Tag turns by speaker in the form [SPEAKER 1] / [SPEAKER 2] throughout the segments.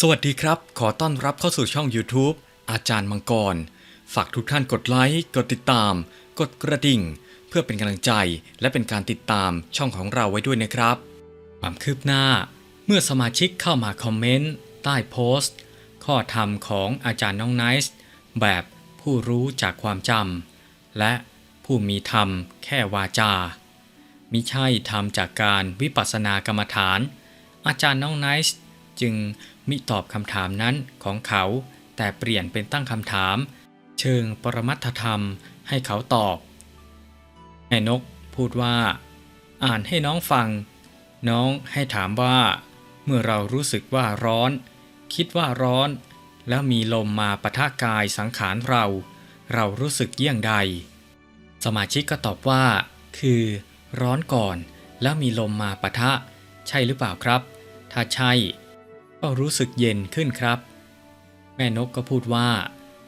[SPEAKER 1] สวัสดีครับ ขอต้อนรับเข้าสู่ช่อง YouTube อาจารย์มังกร ฝากทุกท่านกดไลค์ กดติดตาม กดกระดิ่ง เพื่อเป็นกำลังใจ และเป็นการติดตามช่องของเราไว้ด้วยนะครับ ความคืบหน้า เมื่อสมาชิกเข้ามาคอมเมนต์ ใต้โพสต์ ข้อธรรมของอาจารย์น้องไนซ์แบบผู้รู้จากความจำและผู้มีธรรมแค่วาจามิใช่ทำจากการวิปัสสนากรรมฐาน อาจารย์น้องไนซ์จึง มิตอบคำถามนั้นของเขา แต่เปลี่ยนเป็นตั้งคำถาม เชิงปรมัตถธรรมให้เขาตอบแม่นกพูดว่า อ่านให้น้องฟัง น้องให้ถามว่า เมื่อเรารู้สึกว่าร้อน คิดว่าร้อน แล้วมีลมมาปะทะกายสังขารเรา เรารู้สึกเยี่ยงใด สมาชิกก็ตอบว่า คือ ร้อนก่อน แล้วมีลมมาปะทะ ใช่หรือเปล่าครับ ถ้าใช่ ก็รู้สึกเย็นขึ้นครับ แม่นกก็พูดว่า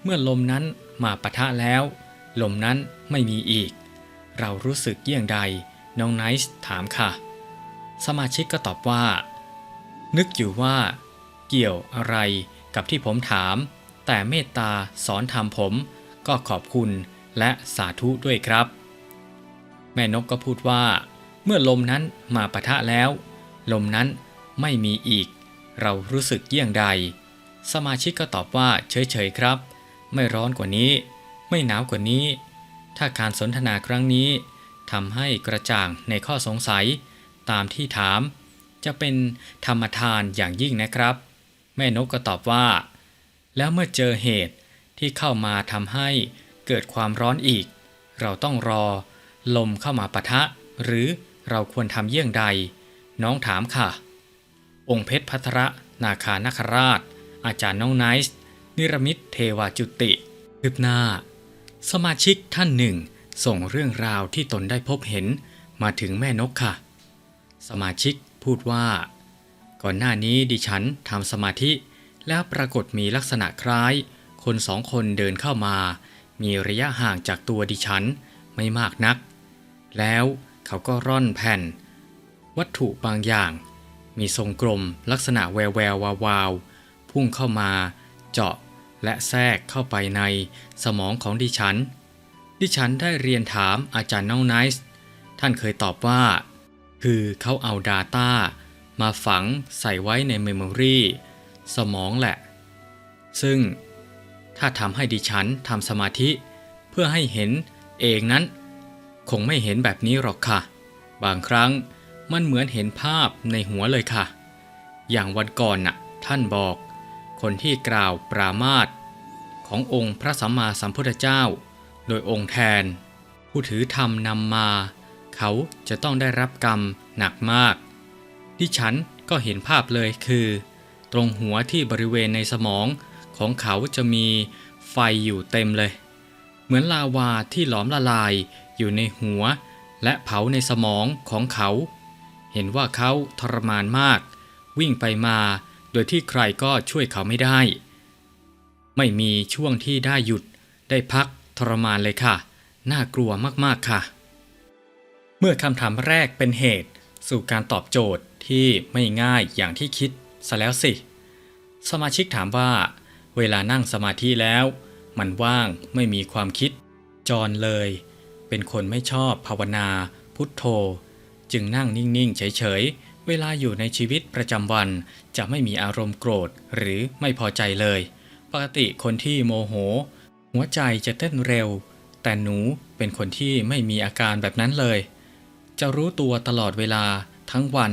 [SPEAKER 1] เมื่อลมนั้นมาปะทะแล้ว ลมนั้นไม่มีอีก เรารู้สึกเยี่ยงใด น้องไนซ์ถามค่ะ สมาชิกก็ตอบว่า นึกอยู่ว่า เกี่ยวอะไรกับที่ผมถาม แต่เมตตาสอนธรรมผม ก็ขอบคุณและสาธุด้วยครับ แม่นกก็พูดว่า เมื่อลมนั้นมาปะทะแล้ว ลมนั้นไม่มีอีก เรารู้สึกเยี่ยงใด สมาชิกก็ตอบว่าเฉยๆครับ ไม่ร้อนกว่านี้ ไม่หนาวกว่านี้ ถ้าการสนทนาครั้งนี้ทำให้กระจ่างในข้อสงสัย ตามที่ถาม จะเป็นธรรมทานอย่างยิ่งนะครับ แม่นกก็ตอบว่า แล้วเมื่อเจอเหตุที่เข้ามาทำให้เกิดความร้อนอีก เราต้องรอ ลมเข้ามาปะทะ หรือเราควรทำเยี่ยงใด น้องถามค่ะ องค์เพชรพัทระนาคานคราช อาจารย์น้องไนซ์นิรมิตเทวาจุติคืบหน้า สมาชิกท่านหนึ่ง ส่งเรื่องราวที่ตนได้พบเห็นมาถึงแม่นกค่ะ สมาชิกพูดว่า ก่อนหน้านี้ดิฉันทำสมาธิ แล้วปรากฏมีลักษณะคล้าย คนสองคนเดินเข้ามา มีระยะห่างจากตัวดิฉันไม่มากนัก แล้วเขาก็ร่อนแผ่น วัตถุบางอย่าง มีทรงกลมลักษณะแววแวววาวาวพุ่งเข้ามาเจาะและแทรกเข้าไปในสมองของดิฉัน ดิฉันได้เรียนถามอาจารย์น้องไนซ์ท่านเคยตอบว่า คือเขาเอา Data มาฝังใส่ไว้ในเมมโมรีสมองแหละ ซึ่งถ้าทำให้ดิฉันทำสมาธิเพื่อให้เห็นเองนั้น คงไม่เห็นแบบนี้หรอกค่ะ บางครั้ง มันเหมือนเห็นภาพในหัวเลยค่ะ อย่างวันก่อนน่ะ ท่านบอก คนที่กล่าวปรามาสขององค์พระสัมมาสัมพุทธเจ้า โดยองค์แทน ผู้ถือธรรมนำมา เขาจะต้องได้รับกรรมหนักมากดิฉันก็เห็นภาพเลยคือ ตรงหัวที่บริเวณในสมองของเขาจะมีไฟอยู่เต็มเลย เหมือนลาวาที่หลอมละลายอยู่ในหัว และเผาในสมองของเขา เห็นว่าเขาทรมานมาก วิ่งไปมาโดยที่ใครก็ช่วยเขาไม่ได้ ไม่มีช่วงที่ได้หยุดได้พักทรมานเลยค่ะ น่ากลัวมากๆค่ะ เมื่อคำถามแรกเป็นเหตุสู่การตอบโจทย์ที่ไม่ง่ายอย่างที่คิดซะแล้วสิ สมาชิกถามว่า เวลานั่งสมาธิแล้ว มันว่างไม่มีความคิดจรเลย เป็นคนไม่ชอบภาวนา พุทโธ จึงนั่งนิ่งๆ เฉยๆ เวลาอยู่ในชีวิตประจำวัน จะไม่มีอารมณ์โกรธหรือไม่พอใจเลย ปกติคนที่โมโห หัวใจจะเต้นเร็ว แต่หนูเป็นคนที่ไม่มีอาการแบบนั้นเลย จะรู้ตัวตลอดเวลาทั้งวัน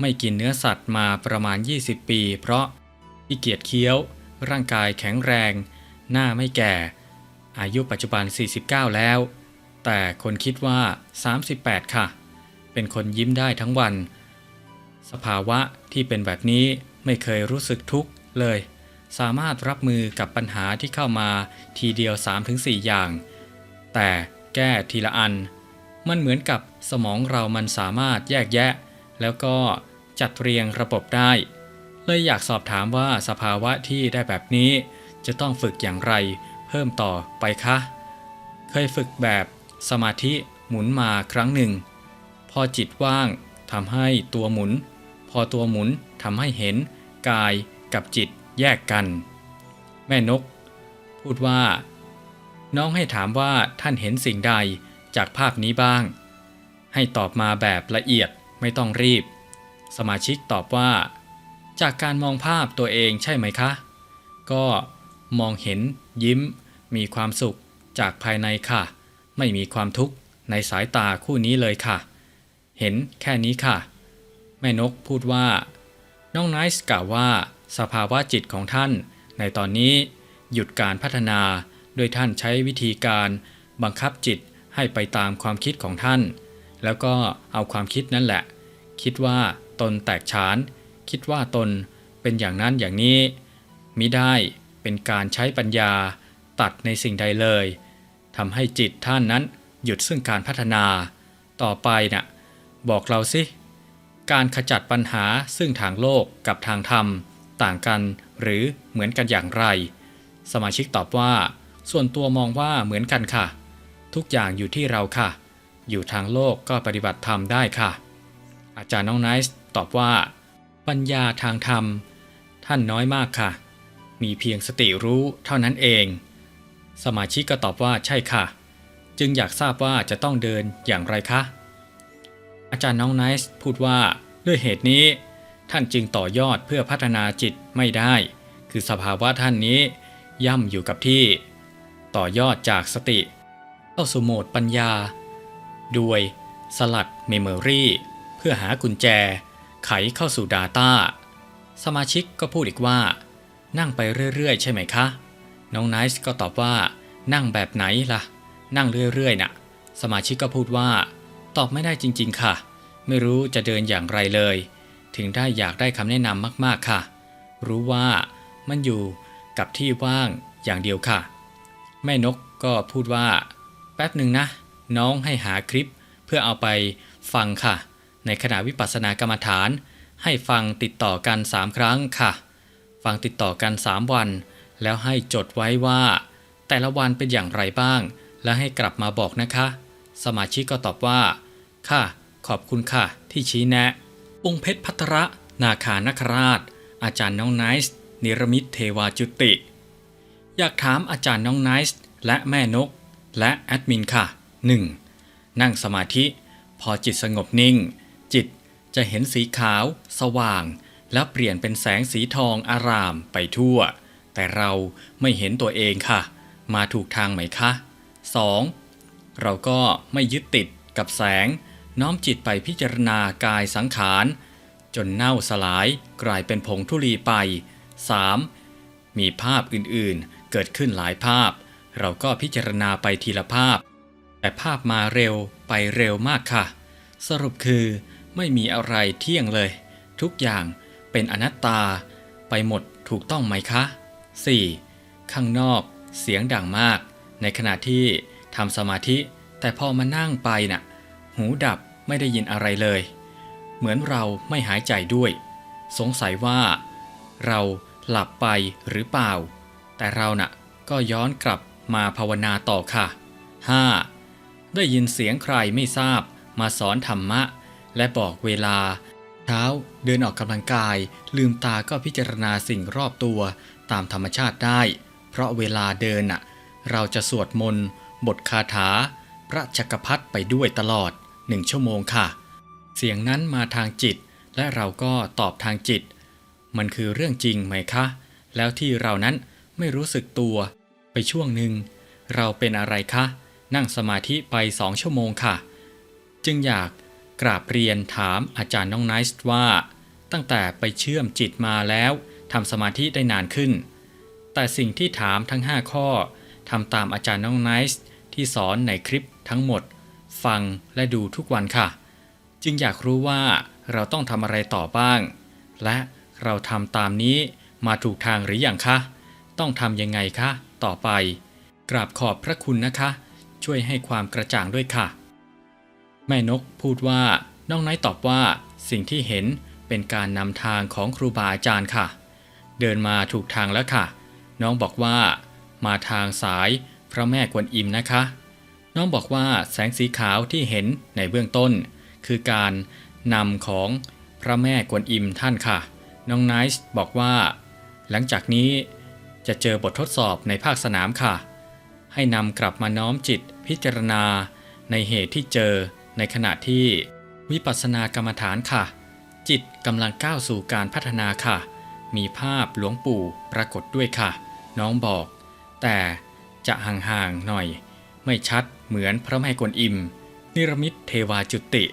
[SPEAKER 1] ไม่กินเนื้อสัตว์มาประมาณ 20 ปี เพราะขี้เกียจเคี้ยว ร่างกายแข็งแรง หน้าไม่แก่ อายุปัจจุบัน 49 แล้ว แต่คนคิดว่า 38 ค่ะ เป็นคนยิ้มได้ทั้งวัน สภาวะที่เป็นแบบนี้ไม่เคยรู้สึกทุกข์เลย สามารถรับมือกับปัญหาที่เข้ามาทีเดียว 3-4 อย่าง แต่แก้ทีละอัน มันเหมือนกับสมองเรามันสามารถแยกแยะ แล้วก็จัดเรียงระบบได้ เลยอยากสอบถามว่าสภาวะที่ได้แบบนี้จะต้องฝึกอย่างไรเพิ่มต่อไปคะ เคยฝึกแบบสมาธิหมุนมาครั้งหนึ่ง อจิตว่างทำให้ตัวหมุน พอตัวหมุนทำให้เห็น กายกับจิตแยกกัน แม่นก พูดว่า น้องให้ถามว่าท่านเห็นสิ่งใดจากภาพนี้บ้าง ให้ตอบมาแบบละเอียดไม่ต้องรีบ สมาชิกตอบว่า จากการมองภาพตัวเองใช่ไหมคะ ก็มองเห็น ยิ้ม มีความสุขจากภายในค่ะ ไม่มีความทุกข์ในสายตาคู่นี้เลยค่ะ เห็นแค่นี้ค่ะ แม่นกพูดว่า น้องไนซ์กล่าวว่าสภาวะจิตของท่าน ในตอนนี้หยุดการพัฒนาโดยท่านใช้วิธีการบังคับจิตให้ไปตามความคิดของท่าน แล้วก็เอาความคิดนั่นแหละ คิดว่าตนแตกฉาน คิดว่าตนเป็นอย่างนั้นอย่างนี้มิได้เป็นการใช้ปัญญาตัดในสิ่งใดเลยทำให้จิตท่านนั้นหยุดซึ่งการพัฒนา ต่อไปน่ะ บอกเราสิ การขจัดปัญหาซึ่งทางโลกกับทางธรรม ต่างกันหรือเหมือนกันอย่างไร สมาชิกตอบว่า ส่วนตัวมองว่าเหมือนกันค่ะ ทุกอย่างอยู่ที่เราค่ะ อยู่ทางโลกก็ปฏิบัติธรรมได้ค่ะ อาจารย์น้องไนซ์ตอบว่า ปัญญาทางธรรม ท่านน้อยมากค่ะ มีเพียงสติรู้เท่านั้นเอง สมาชิกก็ตอบว่าใช่ค่ะ จึงอยากทราบว่าจะต้องเดินอย่างไรคะ อาจารย์น้องไนซ์พูดว่าด้วยเหตุนี้ ท่านจึงต่อยอดเพื่อพัฒนาจิตไม่ได้ คือสภาวะท่านนี้ ย่ำอยู่กับที่ ต่อยอดจากสติ เข้าสู่โหมดปัญญา ด้วยสลัดเมมโมรีเพื่อหากุญแจ ไขเข้าสู่ Data สมาชิกก็พูดอีกว่า นั่งไปเรื่อย ๆ ใช่ไหมคะ น้องไนซ์ก็ตอบว่า นั่งแบบไหนล่ะ นั่งเรื่อย ๆน่ะ สมาชิกก็พูดว่า ตอบไม่ได้จริง ๆ ค่ะ ไม่รู้จะเดินอย่างไรเลย ถึงได้อยากได้คำแนะนำมากๆค่ะ รู้ว่ามันอยู่กับที่ว่างอย่างเดียวค่ะ แม่นกก็พูดว่า แป๊บหนึ่งนะ น้องให้หาคลิปเพื่อเอาไปฟังค่ะ ในขณะวิปัสสนากรรมฐาน ให้ฟังติดต่อกัน3ครั้งค่ะ ฟังติดต่อกัน3วัน แล้วให้จดไว้ว่า แต่ละวันเป็นอย่างไรบ้าง และให้กลับมาบอกนะคะ สมาชิกก็ตอบว่า ค่ะ ขอบคุณค่ะ ที่ชี้แนะ องค์เพชรพัทระ นาคานคราช อาจารย์น้องไนซ์นิรมิตเทวาจุติ อยากถามอาจารย์น้องไนซ์และแม่นก และแอดมินค่ะ 1. นั่งสมาธิ พอจิตสงบนิ่ง จิตจะเห็นสีขาว สว่าง แล้วเปลี่ยนเป็นแสงสีทองอารามไปทั่ว แต่เราไม่เห็นตัวเองค่ะ มาถูกทางไหมคะ 2. เราก็ไม่ยึดติดกับแสง น้อมจิตไปพิจารณากายสังขาร จนเน่าสลายกลายเป็นผงธุลีไป 3. มีภาพอื่นๆ เกิดขึ้นหลายภาพ เราก็พิจารณาไปทีละภาพ แต่ภาพมาเร็วไปเร็วมากค่ะ สรุปคือ ไม่มีอะไรเที่ยงเลย ทุกอย่างเป็นอนัตตา ไปหมดถูกต้องไหมคะ 4. ข้างนอกเสียงดังมาก ในขณะที่ทำสมาธิ แต่พอมานั่งไปน่ะ หูดับ ไม่ได้ยินอะไรเลย เหมือนเราไม่หายใจด้วย สงสัยว่า เราหลับไปหรือเปล่า แต่เราน่ะก็ย้อนกลับมาภาวนาต่อค่ะ 5. ได้ยินเสียงใครไม่ทราบมาสอนธรรมะ และบอกเวลาเช้าเดินออกกำลังกาย ลืมตาก็พิจารณาสิ่งรอบตัวตามธรรมชาติได้ เพราะเวลาเดินน่ะ เราจะสวดมนต์ บทคาถา พระจักรพรรดิไปด้วยตลอด หนึ่งชั่วโมงค่ะ เสียงนั้นมาทางจิต และเราก็ตอบทางจิต มันคือเรื่องจริงไหมคะ แล้วที่เรานั้นไม่รู้สึกตัว ไปช่วงหนึ่ง เราเป็นอะไรคะ นั่งสมาธิไปสองชั่วโมงค่ะ จึงอยากกราบเรียนถามอาจารย์น้องไนซ์ว่า ตั้งแต่ไปเชื่อมจิตมาแล้วทำสมาธิได้นานขึ้น แต่สิ่งที่ถามทั้ง 5 ข้อทำตามอาจารย์น้องไนซ์ที่สอนในคลิปทั้งหมด ฟังและดูทุกวันค่ะ จึงอยากรู้ว่าเราต้องทำอะไรต่อบ้าง และเราทำตามนี้มาถูกทางหรืออยังคะ ต้องทำยังไงคะ ต่อไป กราบขอบพระคุณนะคะ ช่วยให้ความกระจ่างด้วยค่ะ แม่นกพูดว่าน้องไนท์ตอบว่าสิ่งที่เห็นเป็นการนำทางของครูบาอาจารย์ค่ะ เดินมาถูกทางแล้วค่ะ น้องบอกว่า มาทางสายพระแม่กวนอิมนะคะ น้องบอกว่าแสงสีขาวที่เห็นในเบื้องต้น คือการนำของพระแม่กวนอิมท่านค่ะ น้องไนซ์บอกว่า หลังจากนี้จะเจอบททดสอบในภาคสนามค่ะ ให้นำกลับมาน้อมจิตพิจารณาในเหตุที่เจอในขณะที่วิปัสสนากรรมฐานค่ะ จิตกำลังก้าวสู่การพัฒนาค่ะ มีภาพหลวงปู่ปรากฏด้วยค่ะ น้องบอก แต่จะห่างๆหน่อย ไม่ชัดเหมือนพระแม่กวนอิม นิรมิตเทวาจุติ